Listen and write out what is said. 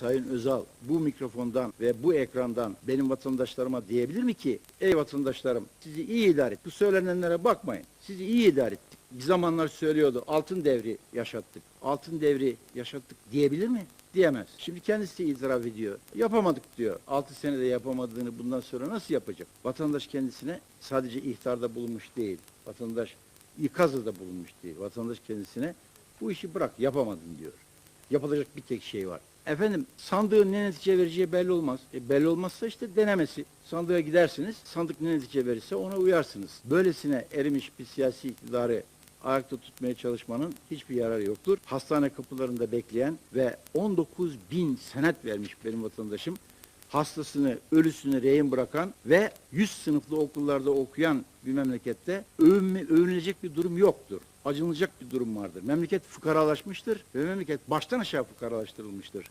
Sayın Özal bu mikrofondan ve bu ekrandan benim vatandaşlarıma diyebilir mi ki ey vatandaşlarım sizi iyi idare et. Bu söylenenlere bakmayın. Sizi iyi idare ettik. Bir zamanlar söylüyordu altın devri yaşattık. Altın devri yaşattık diyebilir mi? Diyemez. Şimdi kendisi itiraf ediyor. Yapamadık diyor. 6 senede yapamadığını bundan sonra nasıl yapacak? Vatandaş kendisine sadece ihtarda bulunmuş değil. Vatandaş ikazda da bulunmuş değil. Vatandaş kendisine bu işi bırak yapamadın diyor. Yapılacak bir tek şey var. Efendim sandığın ne netice vereceği belli olmaz. E, belli olmazsa işte denemesi. Sandığa gidersiniz, sandık ne netice verirse ona uyarsınız. Böylesine erimiş bir siyasi iktidarı ayakta tutmaya çalışmanın hiçbir yararı yoktur. Hastane kapılarında bekleyen ve 19 bin senet vermiş benim vatandaşım hastasını, ölüsünü rehin bırakan ve 100 sınıflı okullarda okuyan bir memlekette övünme, övünülecek bir durum yoktur. Acınılacak bir durum vardır. Memleket fukaralaşmıştır ve memleket baştan aşağı fukaralaştırılmıştır.